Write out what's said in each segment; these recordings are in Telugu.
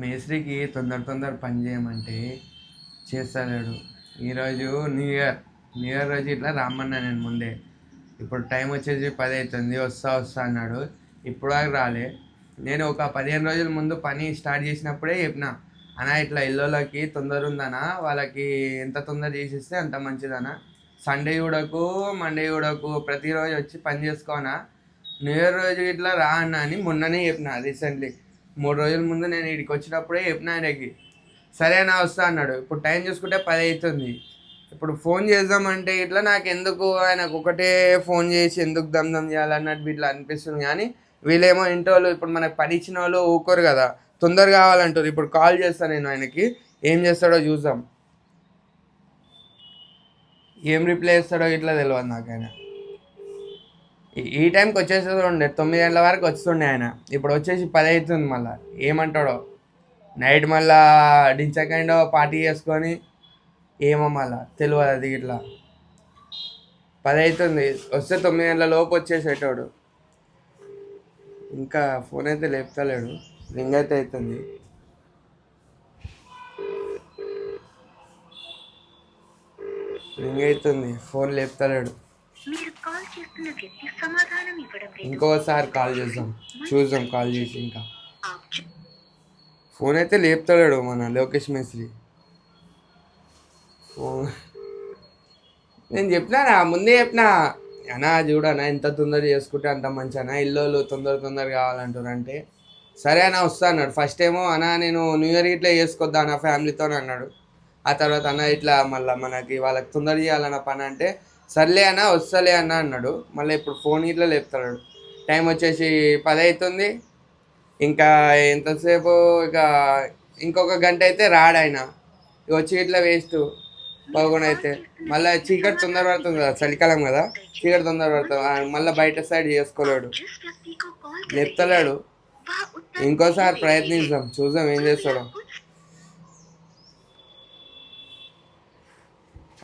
మేస్త్రికి తొందర తొందర పని చేయమంటే చేస్తలేడు. ఈరోజు న్యూ ఇయర్. న్యూ ఇయర్ రోజు ఇట్లా రమ్మన్నా నేను ముందే. ఇప్పుడు టైం వచ్చేసి పది అవుతుంది. వస్తా వస్తా అన్నాడు. ఇప్పుడు రాలే. నేను ఒక పదిహేను రోజుల ముందు పని స్టార్ట్ చేసినప్పుడే చెప్పిన. అన్న ఇట్లా ఇల్లులకి తొందర ఉందనా వాళ్ళకి ఎంత తొందర చేసిస్తే అంత మంచిదనా సండే చూడకు మండే చూడకు ప్రతిరోజు వచ్చి పని చేసుకోనా. న్యూ ఇయర్ రోజు ఇట్లా రా అన్న అని మొన్ననే చెప్పిన రీసెంట్లీ. మూడు రోజుల ముందు నేను ఇక్కడికి వచ్చినప్పుడే చెప్పిన ఆయనకి సరే నా వస్తా అన్నాడు. ఇప్పుడు టైం చూసుకుంటే పది అవుతుంది ఇప్పుడు ఫోన్ చేద్దామంటే ఇట్లా నాకు ఎందుకు ఆయనకు ఒకటే ఫోన్ చేసి ఎందుకు దమ్ దమ్ చేయాలన్నట్టు ఇట్లా అనిపిస్తుంది. కానీ వీళ్ళేమో ఇంటి వాళ్ళు ఇప్పుడు మనకు పని ఇచ్చిన వాళ్ళు ఊకోరు కదా. తొందర కావాలంటారు. ఇప్పుడు కాల్ చేస్తాను నేను ఆయనకి. ఏం చేస్తాడో చూద్దాం. ఏం రిప్లై చేస్తాడో ఇట్లా తెలియదు నాకు ఆయన ఈ- టైంకి వచ్చేసేది ఉండే తొమ్మిది గంటల వరకు వస్తుండే ఆయన. ఇప్పుడు వచ్చేసి పది అవుతుంది మళ్ళీ. ఏమంటాడో? నైట్ మళ్ళా డించకండో పార్టీ చేసుకొని ఏమో మళ్ళా తెలియదు అది ఇట్లా. పది అవుతుంది. వస్తే తొమ్మిది గంటల లోపు వచ్చేసేటోడు. ఇంకా ఫోన్ అయితే లేపుతలేడు. రింగ్ అయితే అవుతుంది. రింగ్ అవుతుంది. ఫోన్ లేపుతలేడు. కాల్ చేస్తున్న వ్యక్తి సమాధానం ఇవ్వడం లేదు. ఇంకోసారి కాల్ చేద్దాం. చూద్దాం కాల్ చేసి ఇంకా. ఫోన్ అయితే లేపుతాడు మన లోకేష్ మేస్త్రి. ఫోన్ నేను చెప్పినానా ముందే చెప్పినా. అన్నా చూడనా ఎంత తొందర చేసుకుంటే అంత మంచి అన్న ఇల్లు తొందర తొందర కావాలంటారు అంటే సరే అన్న వస్తా అన్నాడు. ఫస్ట్ ఏమో అన్న నేను న్యూ ఇయర్ ఇట్లా చేసుకొద్దా నా ఫ్యామిలీతో అన్నాడు. ఆ తర్వాత అన్న ఇట్లా మళ్ళీ మనకి వాళ్ళకి తొందర చేయాలన్న పని అంటే సర్లే అన్న వస్తలే అన్న అన్నాడు. మళ్ళీ ఇప్పుడు ఫోన్ ఇట్లా లేపుతాడు టైం వచ్చేసి పది అవుతుంది ఇంకా ఎంతసేపు ఇక ఇంకొక గంట అయితే రాడు ఆయన. వచ్చి ఇట్లా వేస్ట్. బాగుండా అయితే. మళ్ళీ చీకటి తొందర పడుతుంది కదా చలికాలం కదా. చీకటి తొందర పడుతుంది. మళ్ళీ బయట సైడ్ చేసుకోలేడు. లేపుతలేడు. ఇంకోసారి ప్రయత్నిస్తాం చూద్దాం ఏం చేస్తాడో.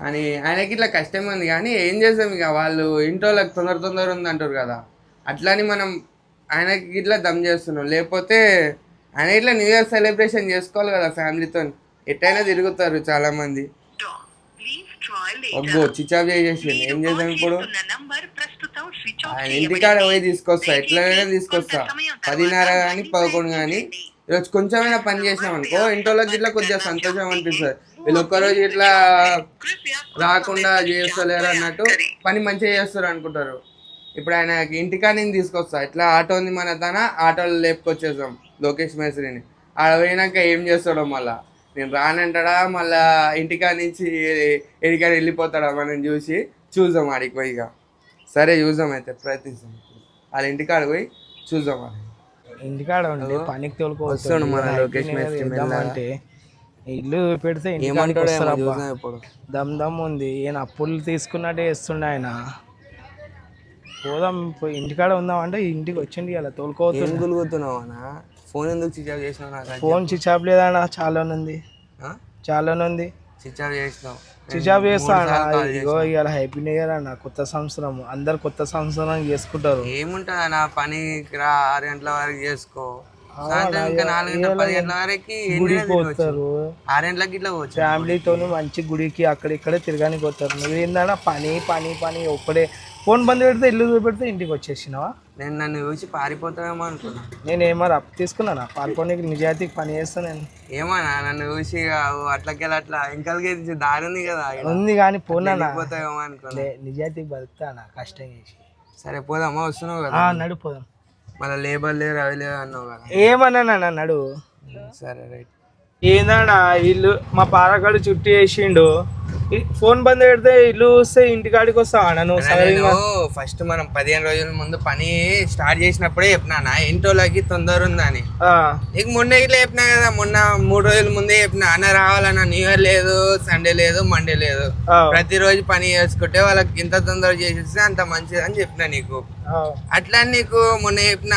అని ఆయనకి ఇట్లా కష్టం ఉంది కానీ ఏం చేస్తాం ఇక వాళ్ళు ఇంట్లోకి తొందర తొందర ఉంది అంటారు కదా. అట్లని మనం ఆయనకి ఇట్లా దమ్ చేస్తున్నాం. లేకపోతే ఆయన ఇట్లా న్యూ ఇయర్ సెలబ్రేషన్ చేసుకోవాలి కదా ఫ్యామిలీతో. ఎట్టయినా తిరుగుతారు చాలా మంది అబ్బో చిచాప్ చేసేసింది ఏం చేద్దాం ఇప్పుడు? ఆయన ఇంటికాడ పోయి తీసుకొస్తా. ఎట్లైనా తీసుకొస్తా. పదిన్నర కానీ పదకొండు కానీ ఈరోజు కొంచెమైనా పని చేసినాం అనుకో ఇంట్లోకి ఇట్లా కొద్దిగా సంతోషం అనిపిస్తుంది. వీళ్ళు ఒక్కరోజు ఇట్లా రాకుండా చేస్తలేరు అన్నట్టు పని మంచిగా చేస్తారు అనుకుంటారు. ఇప్పుడు ఆయనకి ఇంటికాడ తీసుకొస్తా. ఇట్లా ఆటో ఉంది మన తన ఆటోలో లేపుకొచ్చేసాం లోకేష్ మేస్త్రిని. ఆడ పోయినాక ఏం చేస్తాడో మళ్ళా? నేను రానంటాడా? మళ్ళా ఇంటికాడ నుంచి ఎడికాడ వెళ్ళిపోతాడా? మనం చూసి చూద్దాం ఆడికి పోయి ఇక. సరే చూద్దాం అయితే ప్రయత్నిస్తాం వాళ్ళ ఇంటికాడ పోయి చూద్దాం అది ఇంటికాడ పనికి తోలుకోవచ్చు వస్తాడు మన లోకేష్ మేస్త్రి. అంటే ఇల్లు పెడితే ఇప్పుడు దమ్ దమ్ ఉంది. ఈయన అప్పులు తీసుకున్నట్టే చేస్తుండే ఆయన. పోదాం ఇంటికాడ ఉందాం అంటే ఇంటికి వచ్చింది అలా అన్న? ఫోన్ ఎందుకు ఆఫ్ చేసినావు ఫోన్ ఆఫ్ లేదన్నా చాలా ఉంది. ఆ? చాలా ఉంది. స్విచ్ ఆఫ్ చేసినావు. స్విచ్ ఆఫ్ చేస్తా మూడు అన్న. సార్లు కాల్ ఇగో ఇవాళ హ్యాపీ న్యూ ఇయర్ అన్న. కొత్త సంవత్సరం. అందరు కొత్త సంవత్సరం చేసుకుంటారు. ఏముంటుంది అన్న పనికి రా ఆరు గంటల వరకు చేసుకో. సాయంత్రం ఇంకా నాలుగు గంటల పది గంటల వరకు ఎన్ని గుడికి గంటలకు తిరగొచ్చు? పోతారు? ఆరు గంటలకి ఇట్లా పోవచ్చు. ఫ్యామిలీతో మంచి గుడికి అక్కడ ఇక్కడే తిరగానికి పోతారు. నువ్వు ఏందన్నా పని పని పని ఒక్కడే. ఫోన్ బంద్ పెడితే ఇల్లు పెడితే ఇంటికి వచ్చేసినావా? నేను నన్ను చూసి పారిపోతావేమో అనుకున్నా. నేను ఏమో అప్పు తీసుకున్నానా? పాల్గొనికి నిజాయితీకి పని చేస్తా నేను. ఏమన్నా నన్ను చూసి ఇక అట్లకెళ్ళి అట్లా ఇంకలకి దారి ఉంది కదా. ఉంది కానీ పోనా పోతావేమో అనుకున్నా. నిజాయితీకి బతుకుతానా? కష్టం చేసి. సరే పోదామా? వస్తున్నావు కదా. నడిపోదాం మళ్ళీ లేబర్ లేరు అవి లేరు అన్నావు కదా. ఏమన్నా నడు సరే రైట్. ఏందన్నా ఇల్లు మా పారకాడు చుట్టూ వేసిండు. ఫోన్ బంద్ పెడితే ఇల్లు వస్తే ఇంటికాడికి వస్తావా నువ్వు ఫస్ట్ మనం పదిహేను రోజుల ముందు పని స్టార్ట్ చేసినప్పుడే చెప్పినా ఇంట్లోకి తొందర ఉందని నీకు మొన్న ఇట్లా చెప్పినా కదా మొన్న మూడు రోజుల ముందే చెప్పిన అన్న రావాలన్న న్యూ ఇయర్ లేదు సండే లేదు మండే లేదు. ప్రతిరోజు పని చేసుకుంటే వాళ్ళకి ఇంత తొందర చేసేస్తే అంత మంచిది అని చెప్పిన నీకు. అట్లా నీకు మొన్న చెప్పిన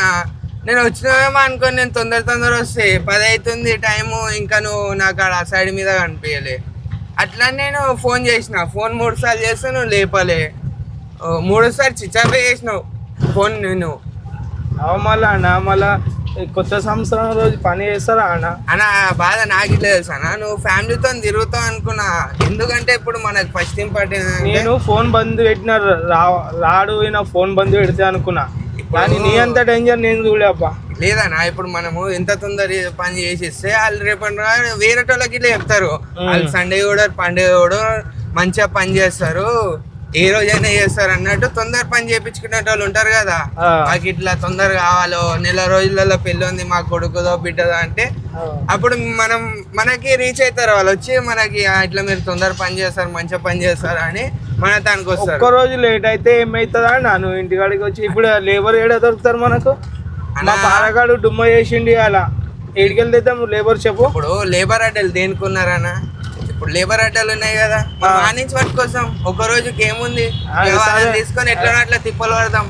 నేను వచ్చినావేమో అనుకోని నేను తొందర తొందర వస్తే పది అవుతుంది టైము ఇంకా నువ్వు నాకు ఆడ సైడ్ మీద కనిపించలే అట్లా నేను ఫోన్ చేసిన. ఫోన్ మూడు సార్లు చేస్తే నువ్వు లేపలే. మూడోసారి చిచ్చాపే చేసినావు ఫోన్ నేను. మళ్ళా అన్న మళ్ళా కొత్త సంవత్సరం రోజు పని చేస్తారా అన్న? అన్న బాధ నాకు తెలుసు అన్న. నువ్వు ఫ్యామిలీతో తిరుగుతావు అనుకున్నా. ఎందుకంటే ఇప్పుడు మనకు ఫస్ట్ ఇంపార్టెంట్ నేను ఫోన్ బంద్ పెట్టిన రాడు నా ఫోన్ బంద్ పెడితే అనుకున్నా. కానీ నీ అంత డేంజర్ నేను లేదన్నా ఇప్పుడు మనము ఎంత తొందర పని చేసేస్తే వాళ్ళు రేపటి నాడు వేరే వాళ్ళకి ఇట్లా చెప్తారు. వాళ్ళు సండే కూడా పండుగ కూడా మంచిగా పని చేస్తారు. ఏ రోజైనా చేస్తారు అన్నట్టు తొందర పని చేయించుకునే వాళ్ళు ఉంటారు కదా. మాకు ఇట్లా తొందర కావాలో నెల రోజులలో పెళ్ళి ఉంది మా కొడుకుదో బిడ్డదో అంటే అప్పుడు మనం మనకి రీచ్ అవుతారు వాళ్ళు. వచ్చి మనకి "ఆ, ఇట్లా మీరు తొందర పని చేస్తారు మంచిగా పని చేస్తారు అని మన దానికి వస్తారు. ఒక్క రోజు లేట్ అయితే ఏమవుతుందా అన్న? నువ్వు ఇంటికాడికి వచ్చి ఇప్పుడు లేబర్ ఏడా దొరుకుతారు మనకు? అన్న. మా పాలగాడు డుమ్మ చేసిండి అలా ఏడికెళ్ళి తెద్దాం లేబర్ చెప్పు. ఇప్పుడు లేబర్ అడ్డలు దేనికి ఉన్నారన్న ఇప్పుడు లేబర్ అడ్డలు ఉన్నాయి కదా. ఆ. నుంచి పట్టుకోసం ఒక రోజుకి ఏముంది? ఆ, ఇక వాళ్ళని సరే. తీసుకొని ఎట్లా అట్లా తిప్పలు పడదాం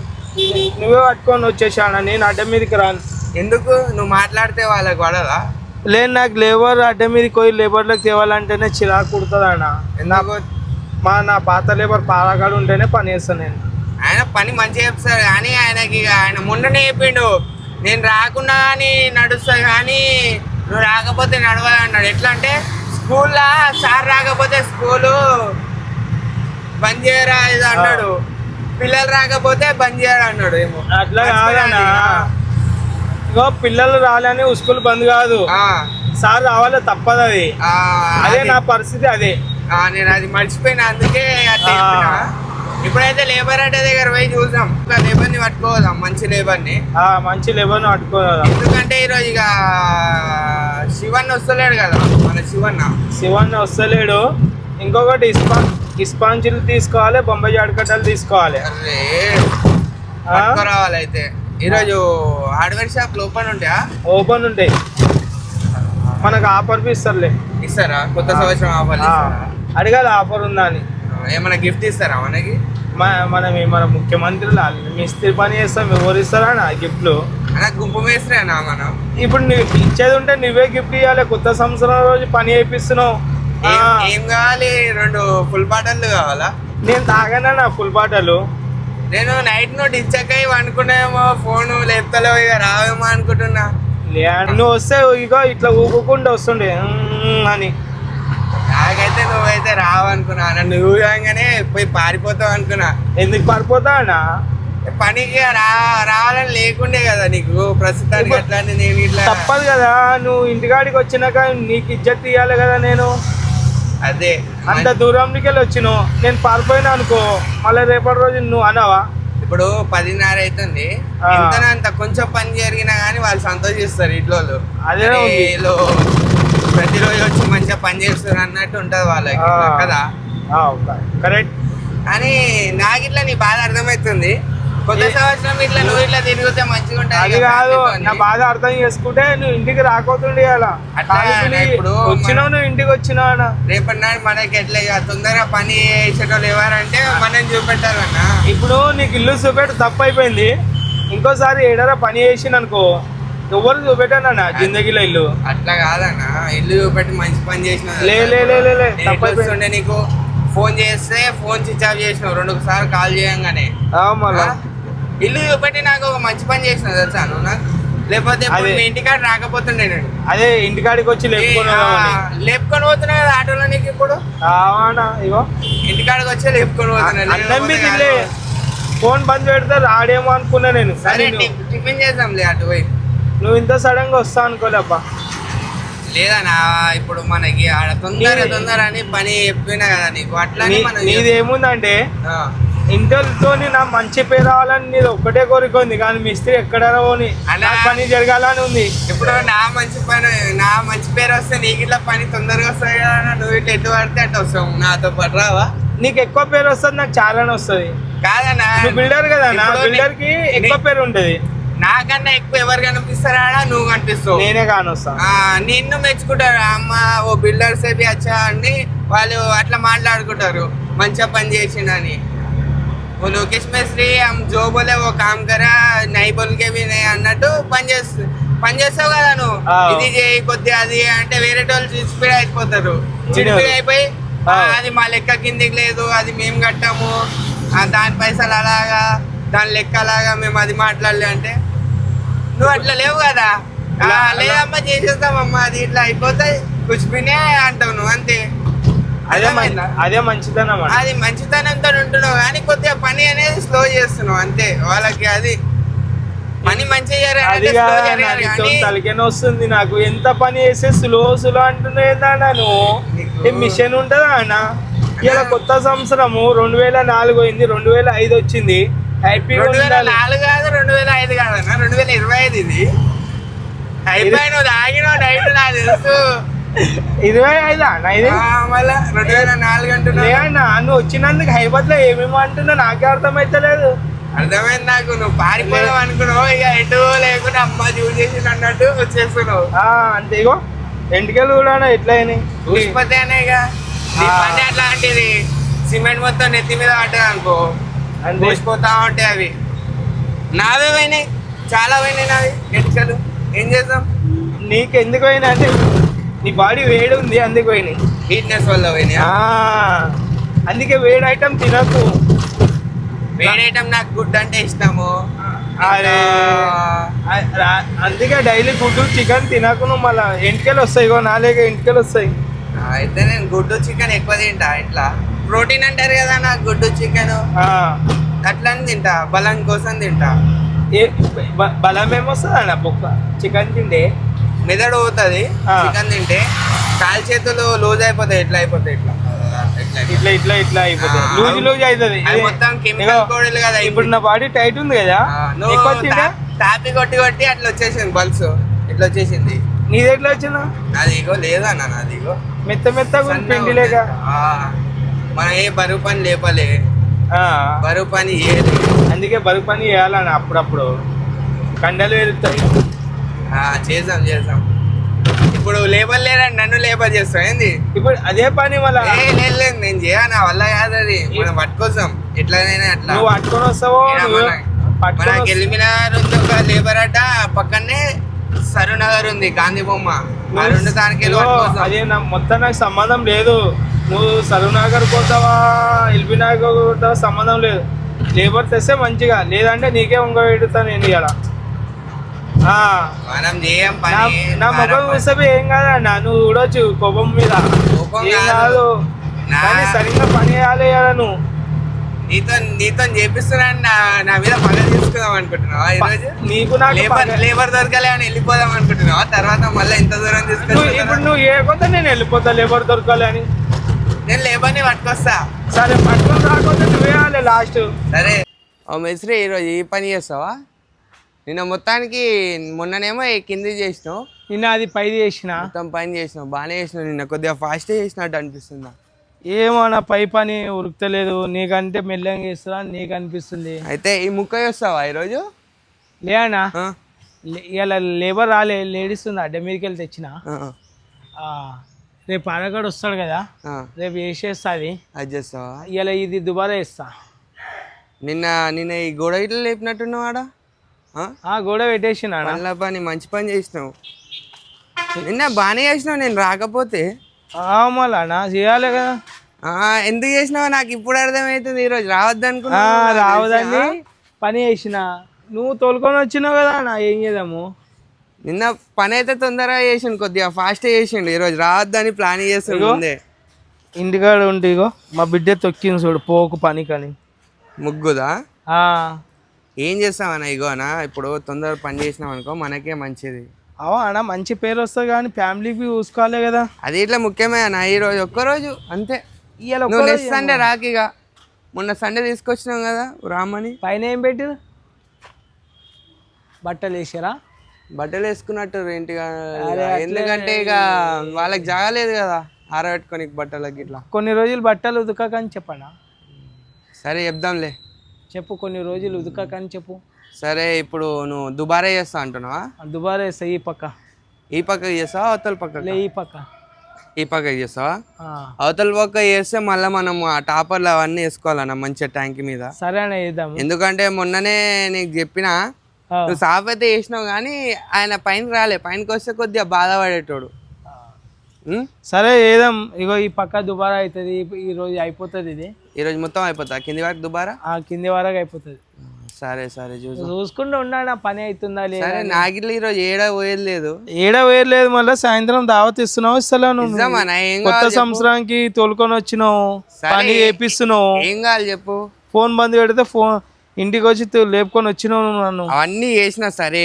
నువ్వే పట్టుకొని వచ్చేసాను నేను అడ్డ మీదకి రాను. ఎందుకు? నువ్వు మాట్లాడితే వాళ్ళకి పడదా? లేదు నాకు లేబర్ అడ్డ మీదకి పోయి లేబర్లకు తేవాలంటేనే చిరాకు కుడుతుంది అన్న ఎందుకు? మా నా పాత లేబర్ పాలగాడు ఉంటేనే పని చేస్తాను నేను. ఆయన పని మంచిగా చెప్తారు కానీ ఆయనకి ఆయన మొన్ననే చెప్పిండు నేను రాకుండా కానీ నడుస్తా కానీ నువ్వు రాకపోతే నడవాలి అన్నాడు. ఎట్లా అంటే స్కూల్లో సార్ రాకపోతే స్కూలు బంద్ చేయరా ఇది అన్నాడు. పిల్లలు రాకపోతే బంద్ చేయరా అన్నాడు ఏమో. అట్లా కాదన్నా ఇగో పిల్లలు రాలని స్కూల్ బంద్ కాదు. సార్ రావాలి తప్పదు అది అదే. నా పరిస్థితి అదే. నేను అది మర్చిపోయినా అందుకే అట్లా. చెప్పినా. ఇప్పుడైతే లేబర్ అడ్డ దగ్గర పోయి చూద్దాం. ఇంకా లేబర్ని పట్టుకోదాం మంచి లేబర్ని. ఆ మంచి లేబర్ను పట్టుకోదా. ఎందుకంటే ఈరోజు ఇక శివన్న వస్తలేడు కదా మన శివన్న. శివన్న వస్తలేడు. ఇంకొకటి ఇస్పాన్ ఇస్పాంజీలు తీసుకోవాలి బొంబాయి జాడకట్టలు తీసుకోవాలి. అరే ఆ? పట్టుకురావాలి అయితే. ఈరోజు హార్డ్వేర్ షాప్ ఓపెన్ ఉంటాయా ఓపెన్ ఉంటాయి మనకు ఆఫర్ ఇస్తారులే. ఇస్తారా? కొత్త సంవత్సరం ఆఫర్ ఆ, అడగాలి ఆఫర్ ఉందా అని. ఏమైనా గిఫ్ట్ ఇస్తారా మనకి? మన మనం మన ముఖ్యమంత్రులు మిస్త్రి పని చేస్తాం ఎవరు ఇస్తారా గిఫ్ట్లు? గుంపు వేసినా మనం? ఇప్పుడు నువ్వు ఇచ్చేది ఉంటే నువ్వే గిఫ్ట్ ఇవ్వాలి కొత్త సంవత్సరం రోజు పని చేయిస్తున్నావు ఏం- కావాలి? రెండు ఫుల్ బాటర్లు కావాలా? నేను తాగానా నా ఫుల్ బాటలు? నేను నైట్ నోట్ ఇచ్చాక అనుకున్నామో ఫోన్ లేపుతలేవు ఇక రావేమో అనుకుంటున్నా. లే నువ్వు వస్తే ఇగో ఇట్లా ఊపుకుంటూ వస్తుండే అని. నాకైతే నువ్వైతే రావనుకున్నా. నన్ను చూడగానే పోయి పారిపోతావు అనుకున్నా. ఎందుకు పడిపోతా అన్నా పనికి రా రావాలని లేకుండే కదా నీకు. ప్రస్తుతానికి అట్లాంటి నేను ఇట్లా తప్పదు కదా. నువ్వు ఇంటికాడికి వచ్చినాక నీకు ఇజ్జత్ ఇవ్వాలి కదా నేను. అదే. అంత దూరంకి వెళ్ళి వచ్చినావు నేను పారిపోయినా అనుకో మళ్ళీ రేపటి రోజు నువ్వు అనవా? ఇప్పుడు పదిన్నర అవుతుంది. ఎంత అంత కొంచెం పని జరిగినా కానీ వాళ్ళు సంతోషిస్తారు ఇంట్లో వాళ్ళు. అదే ప్రతిరోజు వచ్చి మంచిగా పని చేస్తారు అన్నట్టు ఉంటది వాళ్ళకి. కదా? కరెక్ట్ అని నాకు ఇట్లా నీ బాధ అర్థమవుతుంది కొత్త సంవత్సరం ఇట్లా నువ్వు ఇట్లా తిరిగితే మంచిగా ఉంటుంది అది కదా. నా బాధ అర్థం చేసుకుంటే నువ్వు ఇంటికి రాకపోతుండే అలా. ఇప్పుడు వచ్చినావు నువ్వు ఇంటికి వచ్చినావు అన్న. రేపటి నాడు మనకి ఎట్లా తొందరగా పని చేసేటోళ్ళు ఎవరంటే మనం చూపెట్టాలన్న ఇప్పుడు నీకు ఇల్లు చూపెట్టు తప్పు అయిపోయింది. ఇంకోసారి ఏడారా పని చేసింది అనుకో ఎవరు చూపెట్టానన్న జిందగీలో ఇల్లు. అట్లా కాదన్న. ఇల్లు చూపెట్టి మంచి పని చేసిన లే, లే, లే, లే, లే, వస్తుండే నీకు ఫోన్ చేస్తే ఫోన్ స్విచ్ ఆఫ్ చేసినావు. రెండు సార్లు కాల్ చేయంగానే. మళ్ళా? ఇల్లు చూపెట్టి నాకు ఒక మంచి పని చేసిన తెలుసా నువ్వు నాకు లేకపోతే ఇంటికాడ రాకపోతుండే నేను. అదే ఇంటికాడికి వచ్చి లేపుకొని పోతున్నా కదా ఆటోలో నీకు ఇప్పుడు? ఇగో. ఇంటికాడికి వచ్చి లేపుకొని పోతున్నా. ఫోన్ బంద్ పెడితే రాడేమో అనుకున్నా నేను. సరే టిఫిన్ చేద్దాంలే అటు పోయి. నువ్వు ఇంత సడన్గా వస్తా అనుకోలేప్పా లేదన్నా ఇప్పుడు మనకి ఆడ తొందర తొందర అని పని చెప్పినా కదా నీకు అట్లా మనం నీది ఏముందంటే ఆ. ఇంటర్తో నా మంచి పేరు రావాలని నీది ఒక్కటే కోరిక ఉంది కానీ మిస్త్రీ ఎక్కడ పోని అలా- పని జరగాలని ఉంది. ఇప్పుడు నా మంచి పని నా మంచి పేరు వస్తే నీకు ఇట్లా పని తొందరగా వస్తాయి కదా. నువ్వు ఇట్లా ఎటు పడితే అటు వస్తావు నాతో పాటు రావా? నీకు ఎక్కువ పేరు వస్తుంది నాకు చాలానే వస్తుంది. కాదన్నా బిల్డర్ కదా బిల్డర్కి ఎక్కువ పేరు ఉంటది నాకన్నా ఎక్కువ ఎవరు కనిపిస్తారా నువ్వు కనిపిస్తావు. నేనే కానొస్తా. నిన్ను మెచ్చుకుంటారు. అమ్మ ఓ బిల్డర్స్ ఏవి వచ్చా అని వాళ్ళు అట్లా మాట్లాడుకుంటారు. మంచిగా పని చేసిండని. ఓ లోకేష్ మేస్త్రి ఆమె జోబోలే ఓ కామ్ కరా నైబోల్కే వినయ్ అన్నట్టు పని చేస్తు పని చేస్తావు కదా నువ్వు. ఇది చేయి కొద్ది అది అంటే వేరే వాళ్ళు చిన్స్పీడ్ అయిపోతారు. చిన్స్పీడ్ అయిపోయి అది మా లెక్క కిందికి లేదు అది మేము కట్టాము. దాని పైసలు అలాగా దాని లెక్క అలాగా మేము అది మాట్లాడలే అంటే నువ్వు అట్లా లేవు కదా. లేదమ్మా చేసేస్తామమ్మా అది ఇట్లా అయిపోతే కుచిపినే అంటావు నువ్వు అంతే. అదే? అదే అన్న. అది మంచితనంతో ఉంటున్నావు కానీ కొద్దిగా పని అనేది స్లో చేస్తున్నావు అంతే. వాళ్ళకి అది పని మంచిగా తలకేన వస్తుంది నాకు. ఎంత పని చేస్తే స్లో స్లో అంటున్నా నువ్వు? మిషన్ ఉంటుందా అన్న? ఇలా కొత్త సంవత్సరము రెండు వేల నాలుగు అయింది రెండు వేల ఐదు వచ్చింది. హ్యాపీగా రెండు వేల నాలుగు కాదు రెండు వేల ఐదు కాదన్న రెండు వేల ఇరవై ఐదు ఇది. అయిపోయి నువ్వు తాగినావు నైట్ నాకు తెలుసు. ఇరవై ఐదు? అన్న ఇది మళ్ళా రెండు వేల నాలుగు లేదన్న నువ్వు వచ్చినందుకు హైదరాబాద్లో ఏమేమో అంటున్నా నాకే అర్థమైతలేదు. అర్థమైంది నాకు నువ్వు పారిపోదాం అనుకున్నావు ఇక ఎటు లేకుండా అమ్మ చూసి చేసి అన్నట్టు వచ్చేస్తున్నావు. ఆ, అంతే ఇగో ఎంటికలు కూడా ఎట్లా అయినాయి పుష్పతే అనేగా అట్లాంటిది సిమెంట్ మొత్తం నెత్తి మీద పట్టదు పోసిపోతా ఉంటాయి అవి. నావే పోయినాయి. చాలా పోయినాయి నావి. ఎటుకలు ఏం చేద్దాం? నీకు ఎందుకు పోయినా అంటే నీ బాడీ వేడి ఉంది అందుకు పోయినాయి. హీట్నెస్ వల్ల పోయినాయి? అందుకే వేడి ఐటమ్ తినకు. వేడి ఐటమ్ నాకు గుడ్ అంటే ఇష్టము. అరే అందుకే డైలీ ఫుడ్ చికెన్ తినకు నువ్వు మళ్ళీ. ఎంటికలు వస్తాయి ఇగో నాలుగు ఎంటికలు వస్తాయి. అయితే నేను గుడ్డు చికెన్ ఎక్కువ తింటా ఇట్లా. ప్రోటీన్ అంటారు కదా నాకు గుడ్డు చికెన్. అట్లని తింటా బలం కోసం తింటా. బలం ఏమొస్తుంది అన్న పొక్క చికెన్ తింటే? మెదడు పోతుంది. చికెన్ తింటే. కాలు చేతులు లూజ్ అయిపోతాయి ఎట్లా అయిపోతాయి ఇట్లా ఇట్లా ఇట్లా ఇట్లా ఇట్లా ఆ, లూజ్ లూజ్ అవుతుంది మొత్తం chemical కోడలు కదా ఇప్పుడు నా బాడీ టైట్ ఉంది కదా? నువ్వు తాపి కొట్టి కొట్టి అట్లా వచ్చేసింది పల్స్ ఇట్లా వచ్చేసింది? నీది ఎట్లా వచ్చిందా? అది ఇగో లేదన్న నాది ఇగో. మెత్త మెత్తగా పిండి లేక. మనం ఏ బరువు పని లేపలే. ఆ, బరువు పని ఏది? అందుకే బరువు పని చేయాలన్న అప్పుడప్పుడు. కండలు ఎరుగుతాయి ఆ, చేద్దాం చేద్దాం ఇప్పుడు లేబర్ లేరని నన్ను లేబర్ చేస్తాం ఏంది? ఇప్పుడు అదే పని మళ్ళా. ఏ లేదు లేదు నేను చేయ నా వల్ల కాదు అది. మనం పట్టుకోసాం ఎట్లనైనా అట్లా. నువ్వు పట్టుకొని వస్తావో మన- పట్టుకొని మన వస్తావో. గెలిమినార్ ఉంది ఒక లేబర్ అట పక్కనే సరునగర్ ఉంది గాంధీ బొమ్మ. ఆ రెండు దానికి. అదే నా మొత్తం నాకు సంబంధం లేదు. నువ్వు సరునగర్ పోతావా ఎల్బీ నగర్ పోతావా సంబంధం లేదు. లేబర్ తెస్తే మంచిగా లేదంటే నీకే ఉంగ పెడతా నేను ఆ, మనం చేయం పని నా- ముఖం. చూస్తే ఏం కాదన్న నువ్వు చూడొచ్చు కోపం మీద. ఏం కాదు. కానీ సరిగ్గా పని చేయాలి కదా నువ్వు. నీతో నీతో చేపిస్తున్నాను నా నా మీద పగ తీసుకుందాం అనుకుంటున్నావా ఈరోజు? నీకు నాకు లేబర్ దొరకలే అని వెళ్ళిపోదాం అనుకుంటున్నావా? తర్వాత మళ్ళీ ఇంత దూరం ఇప్పుడు నువ్వు ఏ కొంత నేను వెళ్ళిపోతా లేబర్ దొరకాలి అని. నేను లేబర్ని పట్టుకొస్తా. సరే పట్టుకొని రాకపోతే నువ్వేయాలి లాస్ట్. సరే. ఓ మేస్త్రి ఈరోజు ఈ పని చేస్తావా? నిన్న మొత్తానికి మొన్ననేమో ఈ కింది చేసినావు. నిన్న అది పైది చేసిన. మొత్తం పని చేసినావు బాగానే చేసినావు నిన్న. కొద్దిగా ఫాస్ట్ చేసినట్టు అనిపిస్తుందా? ఏమో నా పై పని ఉరుకుతలేదు. నీకంటే మెల్లగా చేస్తున్నా నీకు అనిపిస్తుంది అయితే ఈ ముక్క చేస్తావా ఈరోజు? లేనా? ఇలా లేబర్ రాలే లేడీస్ ఉంది అడ్డ మీదకి వెళ్ళి తెచ్చిన. ఆ, ఆ, రేపు అడగడు వస్తాడు కదా. రేపు వేసేస్తా అది? అది చేస్తావా? ఇలా ఇది దుబారా వేస్తా నిన్న నిన్న ఈ గోడ ఇట్లా లేపినట్టున్నావు ఆడ? ఆ? గోడ పెట్టేసిన పనుల పని మంచి పని చేసినావు. నిన్న బాగానే చేసినావు నేను రాకపోతే. మళ్ళా నా చేయాలి కదా. ఎందుకు చేసినావు నాకు ఇప్పుడు అర్థమవుతుంది ఈరోజు. రావద్దు అనుకున్నా రావదండి పని చేసిన. నువ్వు తోలుకొని వచ్చినావు కదా నా ఏం చేద్దాము? నిన్న పని అయితే తొందరగా చేసిండు కొద్దిగా ఫాస్ట్ చేసిండు. ఈరోజు రావద్దని ప్లాన్ చేస్తుండు. ముందే. ఇంటికాడ ఉంటే ఇగో మా బిడ్డ తొక్కింది చూడు పోకు పని కానీ ముగ్గుదా ఏం చేస్తామన్నా ఇగోనా ఇప్పుడు తొందరగా పని చేసినాం అనుకో మనకే మంచిది. అవా అన్న మంచి పేరు వస్తుంది కానీ ఫ్యామిలీకి చూసుకోవాలి కదా. అది ఇట్లా ముఖ్యమే అన్న ఈ రోజు ఒక్కరోజు అంతే. ఇవాళ నువ్వు నెక్స్ట్ సండే రాకిగా. మొన్న సండే తీసుకొచ్చినాం కదా రామని. పైన ఏం పెట్టిరు? బట్టలు వేసారా? బట్టలు వేసుకున్నట్టు అట్లే ఎందుకంటే ఇక వాళ్ళకి జాగలేదు కదా ఆరబెట్టుకొని బట్టలకి ఇట్లా. కొన్ని రోజులు బట్టలు ఉతకకని చెప్పనా? సరే చెప్దాంలే. చెప్పు కొన్ని రోజులు ఉతకకని చెప్పు. సరే ఇప్పుడు నువ్వు దుబారా చేస్తా అంటున్నావా? దుబారా వేస్తా ఈ పక్క. ఈ పక్కకి చేస్తావా అవతల పక్క ఈ పక్క. ఈ పక్కకి చేస్తావా? అవతల పక్క చేస్తే మళ్ళీ మనం ఆ టాపర్లు అవన్నీ వేసుకోవాలన్న మంచిగా ట్యాంక్ మీద. సరే అన్న ఎందుకంటే మొన్ననే నీకు చెప్పిన నువ్వు సాఫ్ అయితే వేసినావు కానీ ఆయన పైన రాలే. పైనకి వస్తే కొద్దిగా బాధపడేటోడు? సరే వేద్దాం ఇగో ఈ పక్క దుబారా అవుతుంది ఈ రోజు అయిపోతుంది ఇది. ఈరోజు మొత్తం అయిపోతా? కింది వరకు దుబారా? కింది వరకు అయిపోతుంది. సరే సరే చూద్దాం. చూసుకుంటూ ఉన్నా నా పని అవుతుందా లేదా సరే నాగిట్ల ఈరోజు ఏడా పోయేది లేదు. ఏడ వేయలేదు మళ్ళీ సాయంత్రం దావత్ ఇస్తున్నావు ఇస్తలేవు నువ్వు. ఇద్దామా నా ఏం కొత్త? సంవత్సరానికి తోలుకొని వచ్చినావు. పని చేపిస్తున్నావు. ఏం కావాలి చెప్పు. ఫోన్ బంద్ పెడితే ఫోన్ ఇంటికి వచ్చి లేపుకొని వచ్చినావు నువ్వు నన్ను. అవన్నీ చేసినా సరే.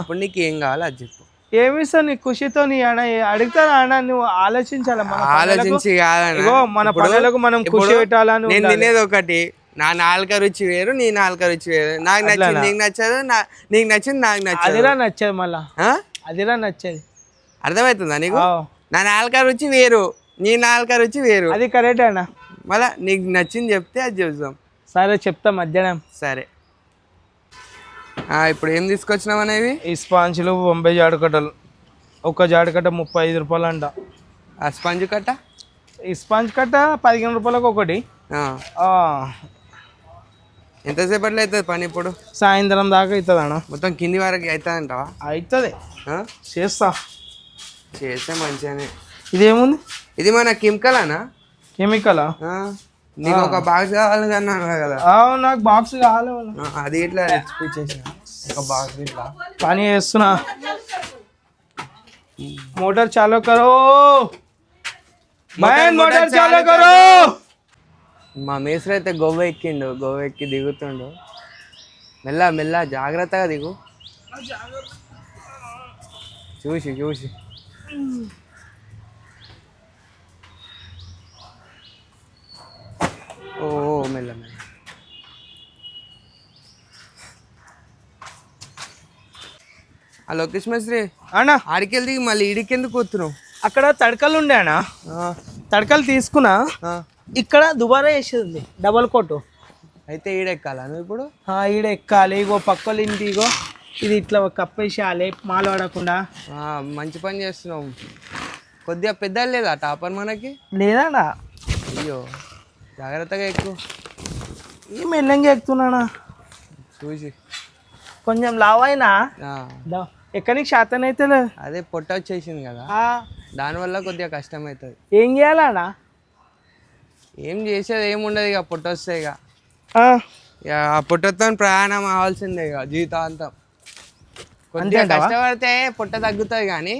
ఇప్పుడు నీకు ఏం కావాలి అది చెప్పు. ఏమి ఇస్తావు నీ ఖుషితో నీ అన్న అడుగుతాను అన్న నువ్వు ఆలోచించాలి. ఆలోచించి కాదన్నా. మన పనులకు మనం ఖుషి పెట్టాలని నేను. తినేది ఒకటి. నా నాలుక రుచి వేరు నీ నాలుక రుచి వేరు. నాకు నచ్చింది నీకు నచ్చదు నా నీకు నచ్చింది నాకు నచ్చదు. అదిరా నచ్చేది మళ్ళా? అదిరా నచ్చేది. అర్థమవుతుందా నీకు? నా నాలుక రుచి వేరు నీ నాలుక రుచి వేరు. అది కరెక్ట్ అన్న. మళ్ళా నీకు నచ్చింది చెప్తే అది చూద్దాం. సరే చెప్తా మధ్యాహ్నం. సరే. ఇప్పుడు ఏం తీసుకొచ్చినావు అనేవి? ఈ స్పాంజ్లు బొంబాయి జాడకట్టలు. ఒక జాడకట్ట ముప్పై ఐదు రూపాయలు అంట ఆ స్పంజ్ కట్ట? ఈ స్పాంజ్ కట్ట పదిహేను రూపాయలకు ఒకటి. ఎంతసేపట్లో అవుతుంది పని ఇప్పుడు? సాయంత్రం దాకా అవుతుంది అన్న మొత్తం కింది వరకు అవుతుంది అంటావా అవుతుంది చేస్తా. చేస్తే మంచిగానే. ఇదేముంది? ఇది మన కిమ్కలానా? కెమికలా? నీకు ఒక బాక్స్ కావాలి అన్నాను కదా. నాకు బాక్స్ కావాలి. అది ఇట్లా ఇచ్చేసిన ఒక బాక్స్ ఇట్లా. పని చేస్తున్నా. మోటార్ చాలు కరో మోటార్ మోటార్ చాలు చాలు కరో మా మేసరు అయితే గోవా ఎక్కిండు గోవా ఎక్కి దిగుతుండు. మెల్ల మెల్ల జాగ్రత్తగా దిగు. చూసి చూసి. ఓ మెల్ల మెల్ల. ఆ లోకేష్ మేస్త్రి అన్నా. ఆడికెళ్ళి దిగి మళ్ళీ ఈడికెందుకు కూతున్నావు అక్కడ తడకలు ఉండే అన్న. తడకలు తీసుకున్నా. ఇక్కడ దుబారా వేసేది డబల్ కోటు. అయితే ఈడెక్కాలా నువ్వు ఇప్పుడు? ఈడ ఎక్కాలి ఇగో పక్కల ఇంటి ఇగో. ఇది ఇట్లా కప్పేసేయాలి మాల పడకుండా ఆ, మంచి పని చేస్తున్నావు. కొద్దిగా పెద్ద లేదా టాపర్ మనకి? లేదన్నా. అయ్యో. జాగ్రత్తగా ఎక్కువ ఈ మెల్లంగా ఎక్కుతున్నానా? చూసి. కొంచెం ఆ, దా ఎక్కడికి శాతం అయితే అదే పొట్ట వచ్చేసింది కదా. దానివల్ల కొద్దిగా కష్టం అవుతుంది ఏం చేయాలన్నా ఏం చేసేది ఏముండదు ఇక పొట్ట వస్తే ఇక. ఆ, పొట్టతో ప్రయాణం అవ్వాల్సిందే ఇక జీవితాంతం. కొద్దిగా? కష్టపడితే పొట్ట తగ్గుతుంది కానీ?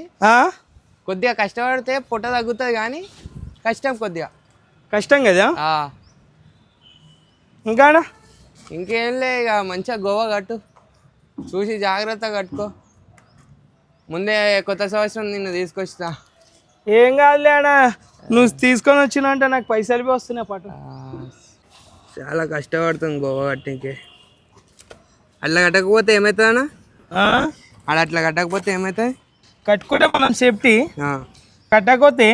కొద్దిగా కష్టపడితే పొట్ట తగ్గుతుంది కానీ కష్టం కొద్దిగా. కష్టం కదా? ఆ, ఇంకానా ఇంకేం లే ఇక మంచిగా గోవా కట్టు. చూసి జాగ్రత్తగా కట్టుకో. ముందే కొత్త సంవత్సరం నిన్ను తీసుకొస్తా ఏం కాదులే అన్న. నువ్వు తీసుకొని వచ్చినంటే నాకు పైసలు వస్తున్నాయి పాటు. ఆ, చాలా కష్టపడుతుంది గోవా కట్టడానికి అట్లా కట్టకపోతే ఏమవుతుందన్నా? ఆడ అట్లా కట్టకపోతే ఏమవుతుంది కట్టుకుంటే మనం సేఫ్టీ కట్టకపోతే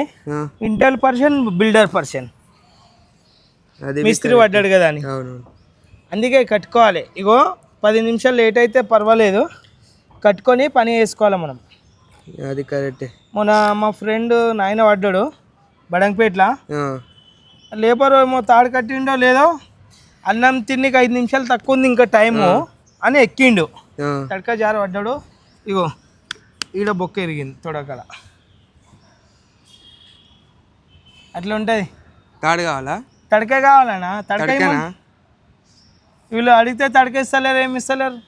ఇంటర్ పర్సన్ బిల్డర్ పర్సన్ అది మిస్త్రి పడ్డాడు కదా అని. అందుకే కట్టుకోవాలి. ఇగో పది నిమిషాలు లేట్ అయితే పర్వాలేదు. కట్టుకొని పని చేసుకోవాలి మనం. అది కరెక్టే మొన్న మా ఫ్రెండ్ నాయన పడ్డాడు బడంగపేట్ల. లేబర్ ఏమో తాడు కట్టిండో లేదో అన్నం తిన్నికి ఐదు నిమిషాలు తక్కువ ఉంది ఇంకా టైము అని ఎక్కిండు. తడక జార పడ్డాడు. ఇగో ఈడ బొక్క ఎరిగింది తొడకల అట్లా ఉంటుంది. తాడు కావాలా? తడకే కావాలన్నా తడక తడికేనా. వీళ్ళు అడిగితే తడకేస్తలేరు ఏమి ఇస్తలేరు?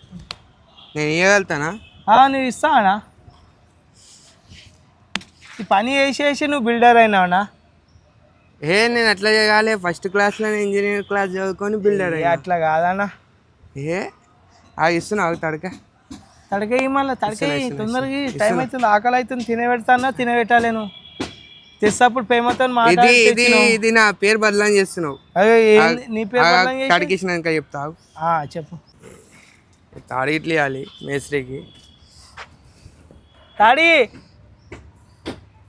నేను ఇవ్వగలుగుతానా ఆ, నువ్వు ఇస్తావనా ఈ పని చేసేసి నువ్వు బిల్డర్ అయినావునా? ఏ నేను అట్లా చేయాలి. ఫస్ట్ క్లాస్లో ఇంజనీర్ క్లాస్ చదువుకొని బిల్డర్ ఏ, అట్లా కాదన్నా. ఏ? ఆ ఇస్తున్నావు తడక. తడకే మళ్ళీ తడకే తొందరగా టైం అవుతుంది ఆకలి అవుతుంది తినబెడతానా తినబెట్టాలేను తెస్తప్పుడు ప్రేమతో ఇది ఇది ఇది నా పేరు బదలాం చేస్తున్నావు? నీ పేరు తడికిసినాక చెప్తావు. చెప్పు. తాడి ఇట్లా ఇవ్వాలి మేస్త్రికి. తాడి!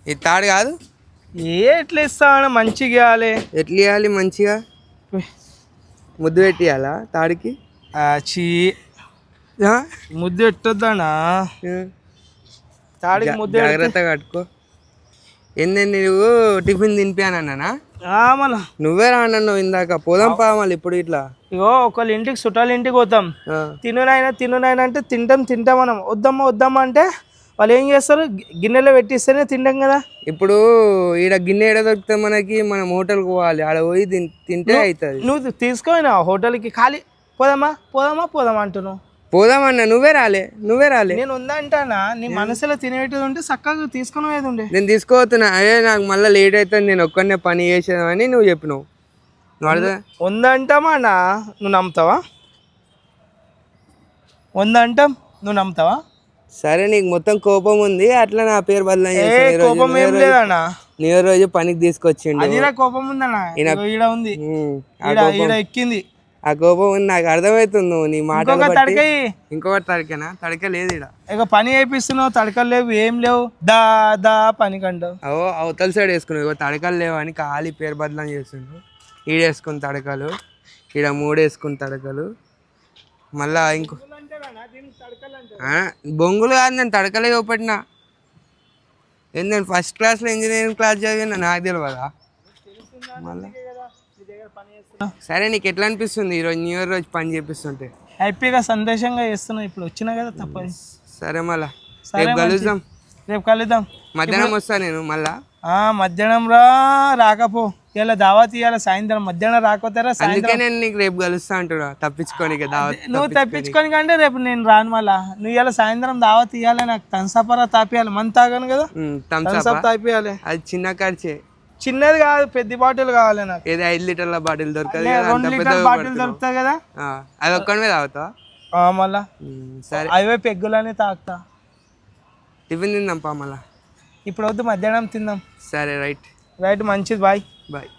ఇది తాడు కాదు? ఏ ఎట్లా ఇస్తావన్నా మంచిగా ఇవ్వాలి. ఎట్లా ఇవ్వాలి మంచిగా? ముద్దు పెట్టియాలా తాడికి? చీ? ముద్దు పెట్టొద్దనా తాడికి ముద్దు జాగ్రత్తగా కట్టుకో. ఏంది నువ్వు టిఫిన్ తినిపానన్నా ఆ, మళ్ళా. నువ్వే రానన్నావు ఇందాక. పోదాం పా మళ్ళీ ఇప్పుడు ఇట్లా. ఇగో ఒకళ్ళ ఇంటికి చుట్టాల ఇంటికి పోతాం. తినునైనా తినునైనా అంటే తింటాం తింటాం మనం వద్దమ్మా వద్దమ్మా అంటే వాళ్ళు ఏం చేస్తారు? గిన్నెలో పెట్టిస్తేనే తింటాం కదా. ఇప్పుడు ఈడ గిన్నె ఏడ దొరికితే మనకి మనం హోటల్కి పోవాలి. ఆడ పోయి తింటే అవుతుంది నువ్వు తీసుకోయినా హోటల్కి ఖాళీ. పోదామా? పోదామా? పోదామా అంటున్నావు. పోదామన్నా నువ్వే రాలే నువ్వే రాలే. నేను ఉందా అంటానా? నీ మనసులో తినేటిది ఉంటే చక్కగా తీసుకుని పోయేది ఉండే? నేను తీసుకోతున్నా అదే నాకు మళ్ళీ లేట్ అవుతుంది నేను ఒక్కనే పని చేసేదామని నువ్వు చెప్పినావు. ఉందంటామా అన్న? నువ్వు నమ్ముతావా? ఉందంటాం నువ్వు నమ్ముతావా? సరే నీకు మొత్తం కోపం ఉంది అట్లా నా పేరు బదలం ఇయర్ రోజు పనికి తీసుకొచ్చిండు? కోపం ఉందన్న. ఉంది. ఎక్కింది. ఆ కోపం ఉంది నాకు అర్థమవుతుంది నువ్వు నీ ఇంకొక తడకయి ఇంకొకటి తడికేనా? తడిక లేదు ఇక్కడ ఇక పని చేపిస్తున్నావు తడకలు లేవు ఏం లేవు. దా దా పని కంటావు అవో అవతల సైడ్ వేసుకున్నావు. ఇగో తడకలు లేవు అని ఖాళీ పేరు బదలం చేస్తుండ్రు ఈడ వేసుకుని తడకలు ఈడ మూడు వేసుకుని తడకలు. మళ్ళా ఇంకో బొంగులు కాదు నేను తడకలే చూపెట్టిన ఏంది నేను ఫస్ట్ క్లాస్లో ఇంజనీరింగ్ క్లాస్ చదివిన నాకు తెలియదా మళ్ళా సరే నీకు ఎట్లా అనిపిస్తుంది? ఈరోజు న్యూ ఇయర్ రోజు పని చేపిస్తుంటే. హ్యాపీగా సంతోషంగా చేస్తున్నావు ఇప్పుడు. వచ్చినా కదా తప్పదు సరే మళ్ళా. రేపు కలుద్దాం. రేపు కలుద్దాం. మధ్యాహ్నం వస్తా నేను మళ్ళా. మధ్యాహ్నం రా రాకపో. ఇలా దావత్ ఇవ్వాలి సాయంత్రం. మధ్యాహ్నం రాకపోతారా? అందుకే సాయంత్రం? నేను నీకు రేపు కలుస్తా అంటున్నా. తప్పించుకోనికి దావత్ నువ్వు తప్పించుకొని. కంటే రేపు నేను రాను మళ్ళా. నువ్వు ఇలా సాయంత్రం దావత్ ఇవ్వాలి నాకు తన్సపరా తాపియాలి. మన తాగాను కదా. తన్సప్ తాపియాలి. అది చిన్న ఖర్చే. చిన్నది కాదు పెద్ద బాటిల్ కావాలి నాకు. ఏదో ఐదు లీటర్ల బాటిల్ దొరకదు రెండు అంత లీటర్ పెద్దగా బాటిల్. దొరుకుతాయి కదా? అది ఒక్కడి తాగుతావా? మళ్ళా. సరే. అవే పెగ్గులని తాగుతా. టిఫిన్ తిందాం పా మళ్ళా. ఇప్పుడు వద్దు మధ్యాహ్నం తిందాం. సరే రైట్. రైట్ మంచిది బాయ్. బాయ్.